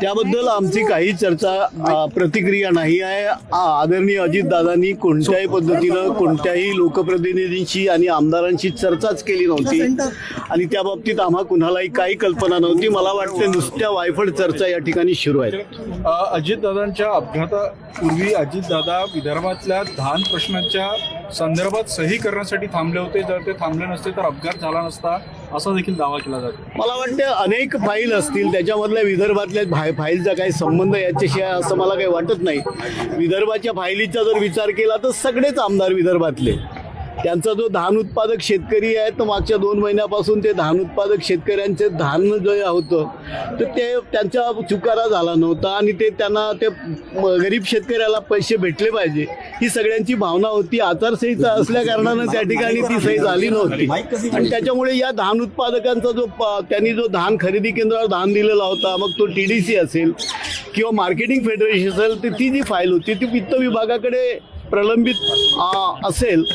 त्याबद्दल आमची काही चर्चा प्रतिक्रिया नाही आहे. आदरणीय अजितदादांनी कोणत्याही पद्धतीनं कोणत्याही लोकप्रतिनिधींशी आणि आमदारांशी चर्चाच केली नव्हती. आणि त्या बाबतीत आम्हा कुणालाही काही कल्पना नव्हती. मला वाटते नुसत्या वायफळ चर्चा या ठिकाणी सुरू आहेत. अजित अजितदादांच्या अपघातापूर्वी अजितदादा विदर्भातल्या धान प्रश्नाच्या संदर्भात सही करण्यासाठी थांबले होते. जर ते थांबले नसते तर अपघात झाला नसता असा देखील दावा केला जातो. मला वाटतं अनेक फाईल असतील त्याच्यामधल्या विदर्भातल्या फाय फाईलचा काही संबंध याच्याशी आहे असं मला काही वाटत नाही. विदर्भाच्या फाईलीचा जर विचार केला तर सगळेच आमदार विदर्भातले. त्यांचा जो धान उत्पादक शेतकरी आहे तर मागच्या दोन महिन्यापासून ते धान उत्पादक शेतकऱ्यांचे धान जे होतं तर ते त्यांचा चुकारा झाला नव्हता आणि ते त्यांना ते गरीब शेतकऱ्याला पैसे भेटले पाहिजे. ही सगळ्यांची भावना होती. आचारसंहिता असल्या कारणानं त्या ठिकाणी ती सही झाली नव्हती. आणि त्याच्यामुळे या धान उत्पादकांचा जो प- त्यांनी जो धान खरेदी केंद्रावर धान दिलेला होता मग तो टी डी सी असेल किंवा मार्केटिंग फेडरेशन असेल तर ती जी फाईल होती ती वित्त विभागाकडे प्रलंबित असेल.